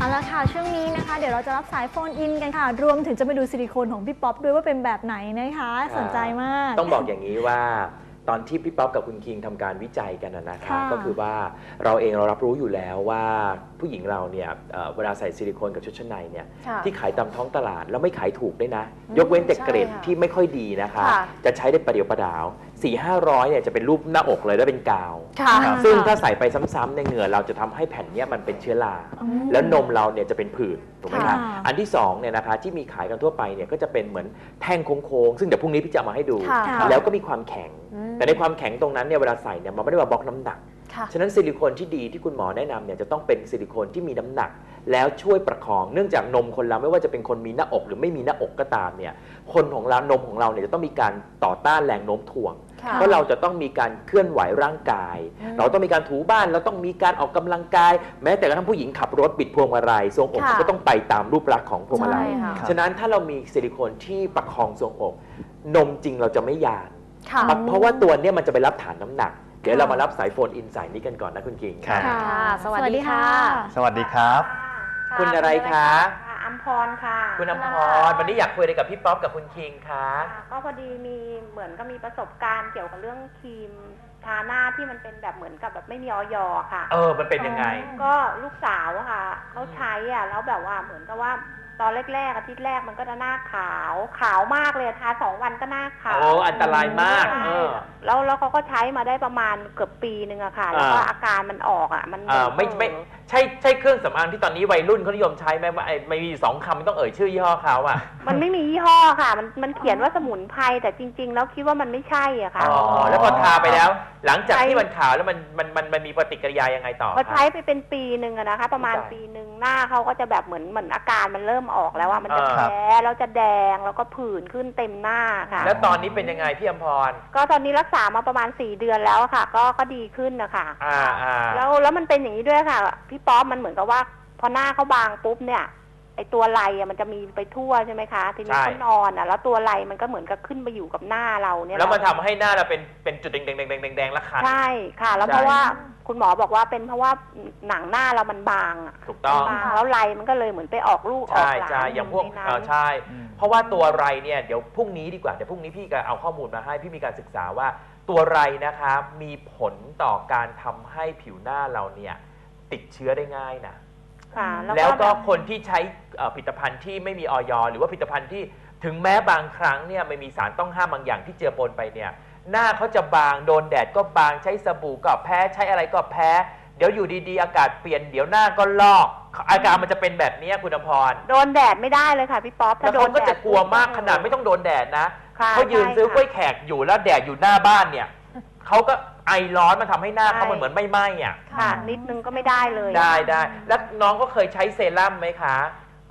เอาละค่ะช่วงนี้นะคะ เดี๋ยวเราจะรับสายโฟนอินกันค่ะ รวมถึงจะไปดูซิลิโคนของพี่ป๊อปด้วยว่าเป็นแบบไหนนะคะ สนใจมาก ต้องบอกอย่างนี้ว่าตอนที่พี่ป๊อปกับคุณคิงทำการวิจัยกันนะนะครับค่ะก็คือว่าเราเองเรารับรู้อยู่แล้วว่าผู้หญิงเราเนี่ยเอ่อเวลาใส่ซิลิโคนกับชุดชั้นในเนี่ยค่ะที่ขายตามท้องตลาดแล้วไม่ขายถูกด้วยนะอืมยกเว้นแต่เกรดใช่ค่ะที่ไม่ค่อยดีนะคะค่ะจะใช้ได้ประเดี๋ยวประดาว 4 5 0 0เนี่ยจะเป็นรูปหน้าอกเลยแล้วเป็นกาว ค่ะซึ่งถ้าใส่ไปซ้ำๆในยเหงื่อเราจะทำให้แผ่นเนี้ยมันเป็นเชื้อราอืมแล้วนมเราเนี่ยจะเป็นผื่นถูกไหมค่ะคะอันที่สองเนี่ยนะคะที่มีขายกันทั่วไปเนี่ยก็จะเป็นเหมือนแท่งโค้งๆซึ่งเดี๋ยวพรุ่งนี้พี่จะเอามาให้ดูค่ะค่ะ แล้วก็มีความแข็ง อืม แต่ในความแข็งตรงนั้นเนี่ยเวลาใส่เนี่ยมันไม่ได้มาบล็อกน้ำหนัก ค่ะ ฉะนั้นซิลิโคนที่ดีที่คุณหมอแนะนำเนี่ยจะต้องเป็นซิลิโคนที่มีน้ำหนัก แล้วช่วยประคองเนื่องจากนมคนเราไม่ว่าจะเป็นคนมีหน้าอกหรือไม่มีหน้าอกก็ตามเนี่ยคนของเรานมของเราเนี่ยจะต้องมีการต่อต้านแรงโน้มถ่วงค่ะ เพราะเราจะต้องมีการเคลื่อนไหวร่างกายอืมเราต้องมีการถูบ้านเราต้องมีการออกกำลังกาย แม้แต่กระทั่งผู้หญิงขับรถบิดพวงมาลัยทรวงอกค่ะก็ต้องไปตามรูปลักษณ์ของพวงมาลัยใช่ค่ะฉะนั้นถ้าเรามีซิลิโคนที่ประคองทรวงอก นมจริงเราจะไม่หยาดค่ะเพราะว่าตัวเนี้ยมันจะไปรับฐานน้ำหนักเดี๋ยวค่ะเรามารับสายโฟนอินสายนี้กันก่อนนะคุณกิ่งครับค่ะ สวัสดีค่ะ สวัสดีครับะคุณอะไรคะค่ะ อัมพรค่ะคุณอมพรวันนี้อยากคุยอะไรกับพี่ป๊อปกับคุณคิงคะค่ะก็พอดีมีเหมือนก็มีประสบการณ์เกี่ยวกับเรื่องครีมทาหน้าที่มันเป็นแบบเหมือนกับแบบไม่มีออยอะค่ะ เออ มันเป็นยังไง ก็ลูกสาวอะค่ะเขาใช้อะแล้วแบบว่าเหมือนกับว่าตอนแรกๆอาทิตย์แรกมันก็จะหน้าขาวขาวมากเลยทาสองวันก็หน้าขาวโอ้อันตรายมากใช่เออ แล้วแล้วเขาก็ใช้มาได้ประมาณเกือบปีหนึ่งอะค่ะ แล้วก็อ่า อาการมันออกอะมันเออไม่ไม่เออใช่ใช่เครื่องสำอางที่ตอนนี้วัยรุ่นเขานิยมใช้ไหมว่าไอ้ไม่มีสองคำไม่ต้องเอ่ยชื่อยี่ห้อเขาอะ มันไม่มียี่ห้อค่ะ มันมันเขียนว่าสมุนไพรแต่จริง ๆ แล้วคิดว่ามันไม่ใช่อะค่ะ อ๋อ แล้วพอทาไปแล้ว หลังจากใช้ที่มันขาวแล้วมันมันมันมันมีปฏิกิริยายังไงต่อพอคะใช้ไปเป็นปีหนึ่งอะนะคะ ประมาณเข้าใจปีหนึ่งหน้าเขาก็จะแบบเหมือนเหมือนอาการมันเริ่มออกแล้วว่ามันจะอ่า แพ้แล้วจะแดงแล้วก็ผื่นขึ้นเต็มหน้าค่ะ แล้วตอนนี้เป็นยังไงพี่อมพร ก็ตอนนี้รักษามาประมาณสี่เดือนแล้วอะค่ะ ก็ก็ดีขึ้นนะคะอ่าอ่าแล้วแล้วมันเป็นอย่างนี้ด้วยค่ะ พี่ป๊อปมันเหมือนกับว่า พอหน้าเขาบางปุ๊บเนี่ย ไอตัวไรอะมันจะมีไปทั่วใช่ไหมคะ ทีนี้เขานอนอะแล้วตัวไรมันก็เหมือนกับขึ้นไปอยู่กับหน้าเราเนี่ยแล้วมันทำให้หน้าเราเป็นเป็นจุดแดงแดงแดงแดงแดงแดงและคัน ใช่ค่ะ แล้วใช่ เพราะว่าคุณหมอบอกว่าเป็นเพราะว่าหนังหน้าเรามันบางอะถูกต้องบางแล้วไรมันก็เลยเหมือนไปออกลูกออกใช่หลานใช่อย่างพวกในนั้น เออใช่เพราะว่าตัวไรเนี่ยเดี๋ยวพรุ่งนี้ดีกว่าเดี๋ยวพรุ่งนี้พี่ก็เอาข้อมูลมาให้พี่มีการศึกษาว่า ตัวไรนะคะมีผลต่อการทำให้ผิวหน้าเราเนี่ยติดเชื้อได้ง่ายนะ ค่ะ แล้วก็บบคนที่ใช้เอ่อผลิตภัณฑ์ที่ไม่มีออยหรือว่าผลิตภัณฑ์ที่ถึงแม้บางครั้งเนี่ยไม่มีสารต้องห้ามบางอย่างที่เจือปนไปเนี่ยหน้าเขาจะบางโดนแดดก็บางใช้สบู่ก็แพ้ใช้อะไรก็แพ้ เดี๋ยวอยู่ดีๆ อากาศเปลี่ยนเดี๋ยวหน้าก็ลอก อาการมันจะเป็นแบบนี้คุณอภรโดนแดดไม่ได้เลยค่ะพี่ป๊อปแล้วถ้าโดเขานก็แดดจะกลัวมากขนาดไม่ต้องโดนแดดนะค่ะเขายืนซื้อใช่กล้วยค่ะแขกอยู่แล้วแดดอยู่หน้าบ้านเนี่ย เขาก็ไอร้อนมันทำให้หน้าใช่เขามันเหมือนไม่ไหม้อะ ค่ะ นิดนึงก็ไม่ได้เลยได้ได้แล้วน้องก็เคยใช้เซรั่มไหมคะ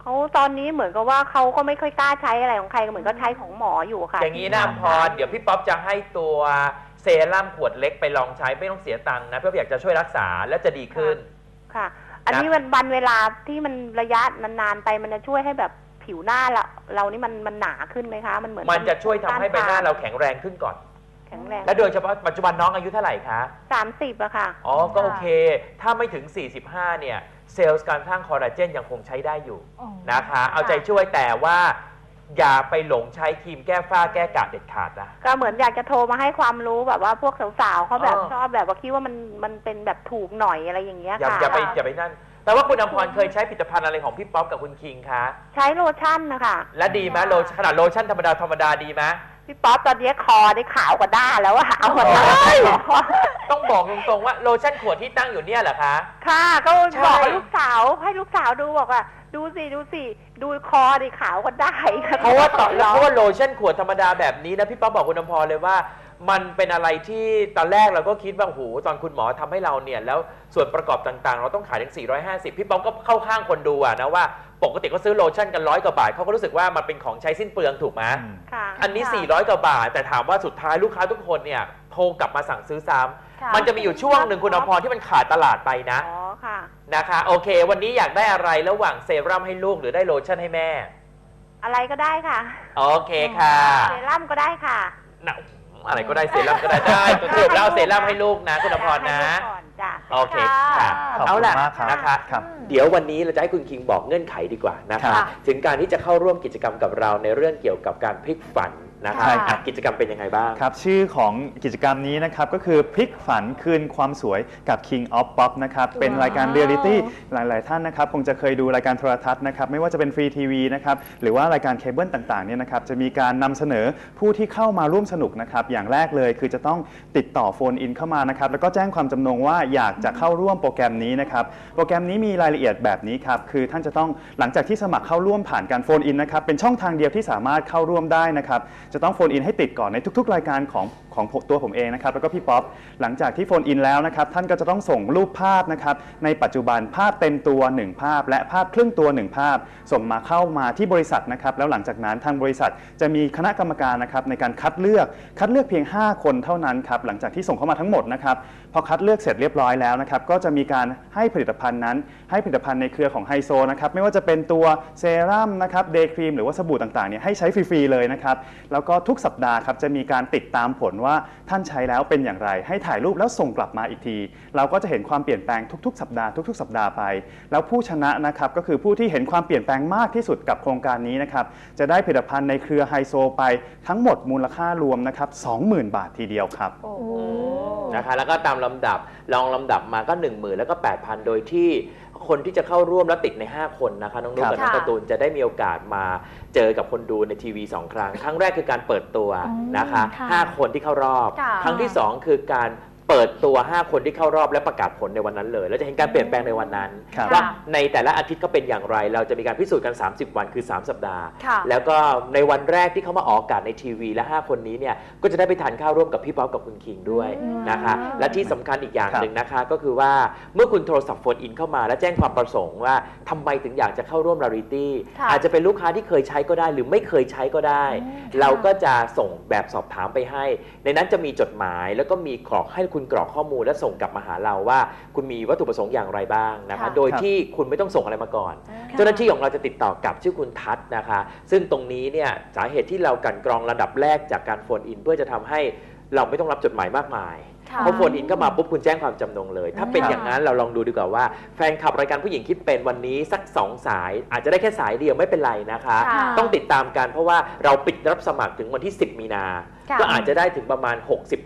เขาตอนนี้เหมือนกับว่าเขาก็ไม่ค่อยกล้าใช้อะไรของใครเหมือนก็ใช้ของหมออยู่ค่ะอย่างนี้นะอำพรเดี๋ยวพี่ป๊อปจะให้ตัวเซรั่มขวดเล็กไปลองใช้ไม่ต้องเสียตังค์นะเพื่ออยากจะช่วยรักษาและจะดีขึ้น ค่ะ อันนี้มันวันเวลาที่มันระยะนานๆไปมันจะช่วยให้แบบผิวหน้าเราเรานี่มันมันหนาขึ้นไหมคะ มันเหมือนมันจะช่วยทำให้ใบหน้าเราแข็งแรงขึ้นก่อน แข็งแรงและโดยเฉพาะปัจจุบันน้องอายุเท่าไหร่คะ สามสิบอะค่ะ อ๋อ ก็โอเค ถ้าไม่ถึง 45 เนี่ย เซลล์การสร้างคอลลาเจนยังคงใช้ได้อยู่อ๋อ นะคะ เอาใจช่วยแต่ว่า อย่าไปหลงใช้ครีมแก้ฝ้าแก้กระเด็ดขาดนะ ก็เหมือนอยากจะโทรมาให้ความรู้แบบว่าพวกสาวๆเขาแบบเออชอบแบบว่าคิดว่ามันมันเป็นแบบถูกหน่อยอะไรอย่างเงี้ยอย่าค่ะอย่าไปอย่าไปนั่น แต่ว่าคุณอมพรเคยใช้ผลิตภัณฑ์อะไรของพี่ป๊อปกับคุณคิงคะ ใช้โลชั่นนะคะ และดีไหมโลชั่นขนาดโลชั่นธรรมดาธรรมดาดีไหม พี่ป๊อปตอนนี้คอได้ขาวกว่าด้าแล้วอะเอามาโอ้ยทาต้องบอกตรงๆว่าโลชั่นขวดที่ตั้งอยู่เนี่ยเหรอคะ ค่ะ ก็ใช่บอกให้ลูกสาวให้ลูกสาวดูบอกว่า ดูสิดูสิดูคอดิขาวกว่าได้เพราะว่าตอนเพราะว่าโลชั่นขวดธรรมดาแบบนี้นะพี่ป๊อปบอกคุณอมพรเลยว่ามันเป็นอะไรที่ตอนแรกเราก็คิดว่าโอ้โหตอนคุณหมอทำให้เราเนี่ย แล้วส่วนประกอบต่างๆ เราต้องขายถึง 450 พี่ป๊อปก็เข้าข้างคนดูอะนะว่า ปกติก็ซื้อโลชั่นกันร้อยกว่าบาทเขาก็รู้สึกว่ามันเป็นของใช้สิ้นเปลืองถูกไหมค่ะอันนี้ 400 กว่าบาท แต่ถามว่าสุดท้ายลูกค้าทุกคนเนี่ยโทรกลับมาสั่งซื้อซ้ค่ะำมันจะมีอยู่ช่วงหนึ่งคุณอภรที่มันขาดตลาดไปนะอ๋อค่ะนะคะ โอเค วันนี้อยากได้อะไรระหว่างเซรั่มให้ลูกหรือได้โลชั่นให้แม่ อะไรก็ได้ค่ะ โอเคค่ะเซรั่มก็ได้ค่ะนะอะไรก็ได้เซรั่มก็ได้ได้สรุปแล้วเอาเซรั่มให้ลูกนะ คุณอภรนะให้ลูกก่อน จ้ะ โอเคค่ะค่ะขอบเอาคุณล่ะมากครับนะคะครับ เดี๋ยววันนี้เราจะให้คุณคิงบอกเงื่อนไขดีกว่านะครัคะบถึงการที่จะเข้าร่วมกิจกรรมกับเราในเรื่องเกี่ยวกับการพลิกฝัน นะคะใช่อะกิจกรรมเป็นยังไงบ้าง ครับชื่อของกิจกรรมนี้นะครับก็คือพลิกฝันคืนความสวยกับ King of Pop นะครับเป็นรายการเรียลิตี้หลายๆ ท่านนะครับคงจะเคยดูรายการโทรทัศน์นะครับไม่ว่าจะเป็นฟรีทีวีนะครับหรือว่ารายการเคเบิลต่างๆเนี่ยนะครับจะมีการนำเสนอผู้ที่เข้ามาร่วมสนุกนะครับอย่างแรกเลยคือจะต้องติดต่อโฟนอินเข้ามานะครับแล้วก็แจ้งความจำนงว่าอยากจะเข้าร่วมโปรแกรมนี้นะครับโปรแกรมนี้มีรายละเอียดแบบนี้ครับคือท่านจะต้องหลังจากที่สมัครเข้าร่วมผ่านการโฟนอินนะครับเป็นช่องทางเดียวที่สามารถเข้าร่วมได้นะครับจะต้องโฟนอินให้ติดก่อนในทุก ๆ รายการของของตัวผมเองนะครับแล้วก็พี่ป๊อปหลังจากที่โฟนอินแล้วนะครับท่านก็จะต้องส่งรูปภาพนะครับในปัจจุบันภาพเต็มตัว 1 ภาพ และภาพครึ่งตัว 1 ภาพ ส่งมาเข้ามาที่บริษัทนะครับแล้วหลังจากนั้นทางบริษัทจะมีคณะกรรมการนะครับในการคัดเลือกคัดเลือกเพียง 5 คนเท่านั้นครับหลังจากที่ส่งเข้ามาทั้งหมดนะครับพอคัดเลือกเสร็จเรียบร้อยแล้วนะครับก็จะมีการให้ผลิตภัณฑ์นั้น ให้ผลิตภัณฑ์ในเครือของไฮโซนะครับไม่ว่าจะเป็นตัวเซรั่มนะครับเดย์ครีมหรือว่าสบู่ต่างๆเนี่ยให้ใช้ฟรีๆเลยนะครับแล้วแล้วก็ทุกสัปดาห์ครับจะมีการติดตามผลว่าท่านใช้แล้วเป็นอย่างไร ให้ถ่ายรูปแล้วส่งกลับมาอีกที เราก็จะเห็นความเปลี่ยนแปลงทุกๆ สัปดาห์ทุกๆ สัปดาห์ไป แล้วผู้ชนะนะครับก็คือผู้ที่เห็นความเปลี่ยนแปลงมากที่สุดกับโครงการนี้นะครับจะได้ผลิตภัณฑ์ในเครือไฮโซไปทั้งหมดมูลค่ารวมนะครับ20,000 บาททีเดียวครับ โอ้โห นะคะแล้วก็ตามลำดับลองลำดับมาก็ 1 0,000 แล้วก็ 8,000 โดยที่ คนที่จะเข้าร่วมแล้วติดใน 5 คนนะคะน้องนุ๊กครับกับน้องการ์ตูนจะได้มีโอกาสมาเจอกับคนดูในทีวี2ครั้งครั้งแรกคือการเปิดตัวอืมนะคะค่ะ5 คนที่เข้ารอบค่ะครั้งที่ 2 คือการ เปิดตัว 5 คนที่เข้ารอบและประกาศผลในวันนั้นเลย แล้วจะเห็นการเปลี่ยนแปลงในวันนั้น ครับ ว่าในแต่ละอาทิตย์ก็เป็นอย่างไร เราจะมีการพิสูจน์กัน 30 วันคือ 3 สัปดาห์ ค่ะ แล้วก็ในวันแรกที่เขามาออกอากาศในทีวีและ 5 คนนี้เนี่ยก็จะได้ไปทานข้าวร่วมกับพี่ป๊อปกับคุณคิงด้วยอืม นะคะ และที่สำคัญอีกอย่างครับหนึ่งนะคะ ก็คือว่าเมื่อคุณโทรศัพท์โฟนอินเข้ามา และแจ้งความประสงค์ว่าทำไมถึงอยากจะเข้าร่วมลาริตี้ค่ะ อาจจะเป็นลูกค้าที่เคยใช้ก็ได้ หรือไม่เคยใช้ก็ได้อืมค่ะเราก็จะส่งแบบสอบถามไปให้ ในนั้นจะมีจดหมายแล้วก็มีกรอกให้คุณกรอกข้อมูลและส่งกลับมาหาเราว่า คุณมีวัตถุประสงค์อย่างไรบ้างนะคะค่ะโดยครับที่คุณไม่ต้องส่งอะไรมาก่อนค่ะเจ้าหน้าที่ของเราจะติดต่อกลับชื่อคุณทัศน์นะคะ ซึ่งตรงนี้เนี่ยสาเหตุที่เรากลันกรองระดับแรกจากการโฟนอิน เพื่อจะทำให้เราไม่ต้องรับจดหมายมากมายค่ะพอโฟนอินก็มาปุ๊บคุณแจ้งความจำนงเลย ถ้าเป็นค่ะอย่างนั้นเราลองดูดีกว่าว่า แฟนคลับรายการผู้หญิงคิดเป็นวันนี้สัก 2 สาย อาจจะได้แค่สายเดียวไม่เป็นไรนะคะค่ะต้องติดตามกันเพราะว่าเราปิดรับสมัครถึงวันที่ 10 มีนาค่ะ ก็อาจจะได้ถึงประมาณ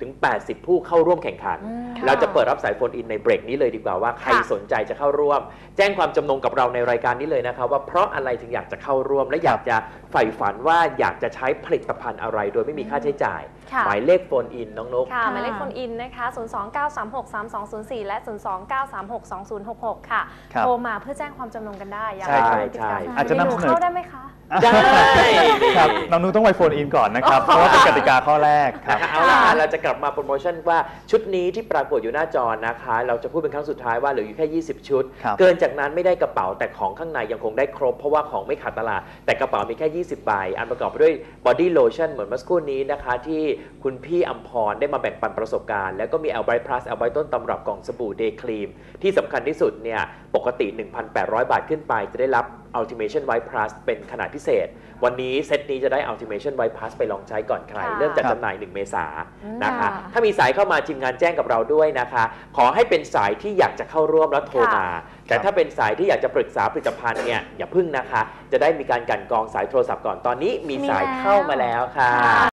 60-80 ผู้เข้าร่วมแข่งขันอืมค่ะเราจะเปิดรับสายโฟนอินในเบรกนี้เลยดีกว่าว่าใครค่ะสนใจจะเข้าร่วม แจ้งความจำนงกับเราในรายการนี้เลยนะครับว่าเพราะอะไรถึงอยากจะเข้าร่วม และอยากจะใฝ่ฝันว่าอยากจะใช้ผลิตภัณฑ์อะไร โดยไม่มีค่าใช้จ่ายค่ะหมายเลขโฟนอินน้องนกค่ะหมายเลขโฟนอินนะคะ029363204 และ 029362066 ค่ะครับโทรมาเพื่อแจ้งความจำนงกันได้อยากใช่ให้ครับร่วมกิจกรรมใช่อาจจะนำเสนอเข้าได้ไหมคะ ได้ ครับน้องนุ้ต้องไปโฟนอินก่อนนะครับ เพราะว่าเป็นกติกาข้อแรกครับ นะคะเอาละค่ะเราจะกลับมาโปรโมชั่นว่าชุดนี้ที่ปรากฏอยู่หน้าจอนะคะ เราจะพูดเป็นครั้งสุดท้ายว่าเหลืออยู่แค่ 20 ชุด ครับ เกินจากนั้นไม่ได้กระเป๋าแต่ของข้างในยังคงได้ครบ เพราะว่าของไม่ขาดตลาด แต่กระเป๋ามีแค่ 20 ใบ อันประกอบไปด้วยบอดี้โลชั่นเหมือนเมื่อสักครู่นี้นะคะ ที่คุณพี่อัมพรได้มาแบ่งปันประสบการณ์ แล้วก็มีแอลไบรท์พลัสแอลไบรท์ต้นตำรับกล่องสบู่เดย์ครีมที่สำคัญที่สุดเนี่ยปกติ 1,800 บาทขึ้นไปจะได้รับ Ultimation White Plus เป็นขนาดพิเศษ วันนี้เซตนี้จะได้ Ultimation White Plus ไปลองใช้ก่อนใคร ค่ะเริ่มจากครับจำหน่าย 1 เมษายนนะคะ ค่ะถ้ามีสายเข้ามาทีมงานแจ้งกับเราด้วยนะคะ ขอให้เป็นสายที่อยากจะเข้าร่วมแล้วโทรมา แต่ถ้าเป็นสายที่อยากจะปรึกษาผลิตภัณฑ์เนี่ยอย่าพึ่งนะคะ จะได้มีการกลันกรองสายโทรศัพท์ก่อนตอนนี้มีสายเข้ามาแล้วค่ะ